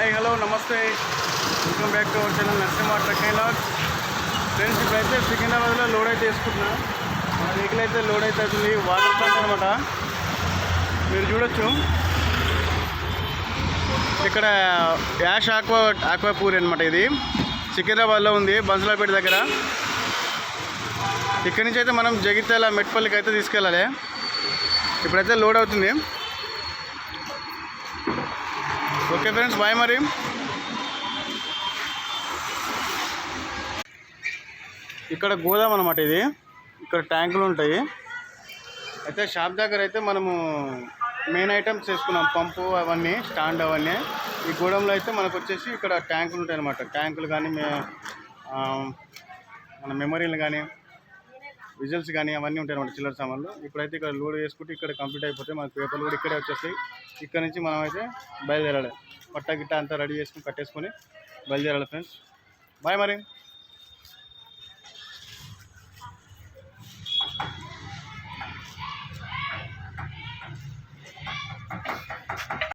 Welcome back to our channel Narasimha truck and log friends ఇప్పుడైతే సికింద్రాబాద్లో load అయితే వేసుకుంటున్నా. మా వెహికల్ అయితే లోడ్ అయితే అవుతుంది. వాటర్ ప్లాంట్ అనమాట మీరు చూడొచ్చు. ఇక్కడ యాష్ ఆక్వా ఆక్వా పూరి అనమాట ఇది. సికింద్రాబాద్లో ఉంది బన్సులాపేట దగ్గర. ఇక్కడి నుంచి అయితే మనం జగిత్యాల మెట్పల్లికి అయితే తీసుకెళ్ళాలి. ఇప్పుడైతే లోడ్ అవుతుంది. ఓకే ఫ్రెండ్స్ బాయ్ మరి. ఇక్కడ గోదాం అనమాట ఇది. ఇక్కడ ట్యాంకులు ఉంటాయి. అయితే షాప్ దగ్గర అయితే మనము మెయిన్ ఐటమ్స్ చేసుకున్నాం. పంపు అవన్నీ స్టాండ్ అవన్నీ. ఈ గోడంలో అయితే మనకు వచ్చేసి ఇక్కడ ట్యాంకులు ఉంటాయి అనమాట ట్యాంకులు కానీ మే మన మెమరీలు కానీ విజిల్స్ కానీ అవన్నీ ఉంటాయి అనమాట చిల్లర సామాన్లు. ఇప్పుడైతే ఇక్కడ లోడ్ చేసుకుంటే ఇక్కడ కంప్లీట్ అయిపోతే మనకు పేపర్లు కూడా ఇక్కడే వచ్చేస్తాయి. ఇక్కడ నుంచి మనం అయితే బయలుదేరాలి. పట్ట గిట్ట అంతా రెడీ చేసుకుని కట్టేసుకొని బయలుదేరాలి ఫ్రెండ్స్. బాయ్ మరి.